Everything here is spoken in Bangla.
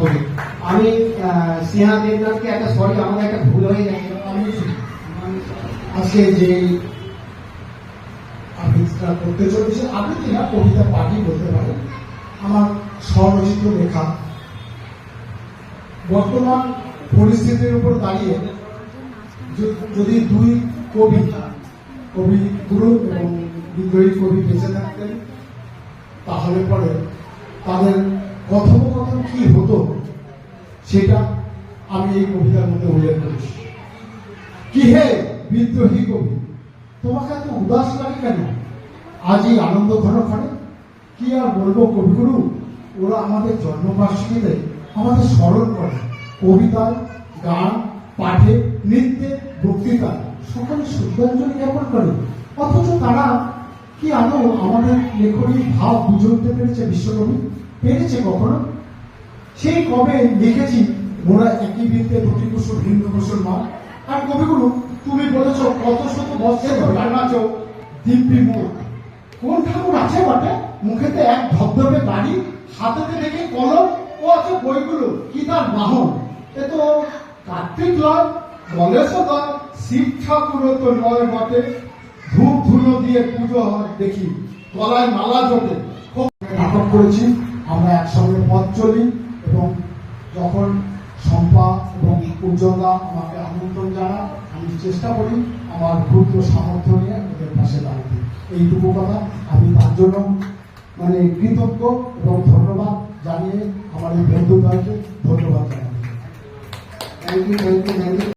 করি। আমি স্নেহা দেবনাথকে একটা সরি আমাদের একটা ভুল হয়ে গেছে যে করতে চলেছে কবিতা পাঠই বলতে পারে আমার স্বরচিত লেখা। বর্তমান পরিস্থিতির উপর দাঁড়িয়ে যদি দুই কবি কবি গুরু এবং বিদ্রোহী কবি বেঁচে থাকতেন তাহলে পরে তাদের কথোপকথন কি হতো, সেটা আমি এই কবিতার মধ্যে উল্লেখ করেছি। কি হে বিদ্রোহী কবি, তোমাকে এত উদাস লাগে কেন? আজ এই আনন্দ ঘন ঘরে কি আর বলব কবিগুরু? ওরা আমাদের জন্মবার্ষিকীতে আমাদের স্মরণ করে। কবিতায় গান, পাঠে, নৃত্যে বক্তৃতায় সকলে শ্রদ্ধাঞ্জলি জ্ঞাপন করে। অথচ তারা আদৌ আমাদের লেখনীর ভাব বুঝে উঠতে পেরেছে বিশ্বকবি? পেরেছে কখনো? সেই কবে লিখেছি মোরা একই বৃত্তে দুটি কুসুর হিন্দু মুসলমান আর কবিগুরু, তুমি বলেছ কত শত বছর বানাচ্ছ দিব্যি মুখ কোন ঠাকুর আছে বটে? মুখেতে এক ধবধবে বাড়ি, হাতেতে দেখে কলম, ও আছে বইগুলো, কি তার বাহন? এ তো কার্তিক লয় গণেশ লয় শিব ঠাকুরও তো নয় বটে। ধূপ ধুলো দিয়ে পুজো হয়, দেখি। গলায় মালা জোটে। খুব নাটক করেছি। আমরা একসঙ্গে পথ চলি এবং যখন শম্পা এবং উজ্জ্বলা আমাকে আমন্ত্রণ জানা আমি চেষ্টা করি আমার ক্ষুদ্র সামর্থ্য নিয়ে ওদের পাশে দাঁড়াতে। এইটুকু কথা। আমি তার জন্য মানে কৃতজ্ঞ এবং ধন্যবাদ জানিয়ে আমার এই বন্ধুদ্বয়কে ধন্যবাদ জানাই। Thank you thank you thank you